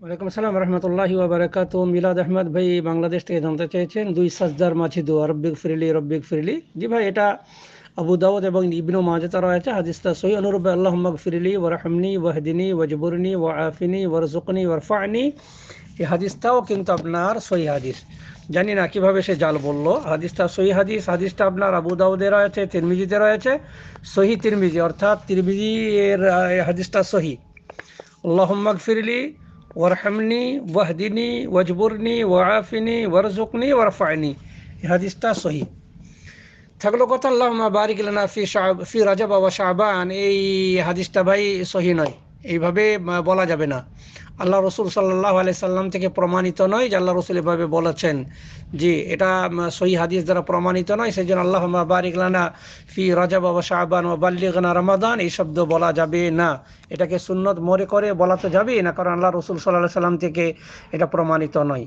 ওয়ালাইকুম আসসালাম রহমতুল্লাহি ওবরাকাত মিলাদ আহমদ ভাই বাংলাদেশ থেকে জানতে চেয়েছেন, দুই সাজদার মাঝি দোয়া রব্বিক ফিরলি রব্বিক ফিরলি জি ভাই, এটা আবু দাউদ এবং ইবনু মাজাতে রয়েছে, হাদিসটা সহি অনুরূপে আল্লাহ ফিরলি ওরহমনি ওয়াহদিনী ওয়াজবুরনি ওয়াফিনি ওয়ারজুকনি ওয়ারফানি এই হাদিসটাও কিন্তু আপনার সহি হাদিস। জানি না কীভাবে সে জাল বলল। হাদিসটা সহি হাদিস, হাদিসটা আপনার আবু দাউদে রয়েছে, তিরমিজিতে রয়েছে, সহি তিরমিজি, অর্থাৎ তিরমিজি এর হাদিসটা সহি। আল্লাহ ফিরলি ওয়ারহামনি, ওয়াহদিনী, ওয়াজবুরনি ওয়াফিনি ওয়ারজুকনি ওয়ারফায়নি হাদিসটা সহি। থাকল কথা আল্লাহ বারিক লানা ফি শাব, ফি রাজাব ওয়া শাবান। এই হাদিসটা ভাই সহি নয়। এইভাবে বলা যাবে না। আল্লাহ রসুল সাল্লাহ সাল্লাম থেকে প্রমাণিত নয় যে আল্লাহ রসুল এভাবে বলেছেন যে এটা সহি হাদিস দ্বারা প্রমাণিত নয়। সেই জন্য আল্লাহ বারিকলানা ফি রাজা বাবা শাহবান বাল্লিগানা রমাদান, এই শব্দ বলা যাবে না। এটাকে সুন্নত মরে করে বলা তো যাবেই না, কারণ আল্লাহ রসুল সাল্লাহ সাল্লাম থেকে এটা প্রমাণিত নয়।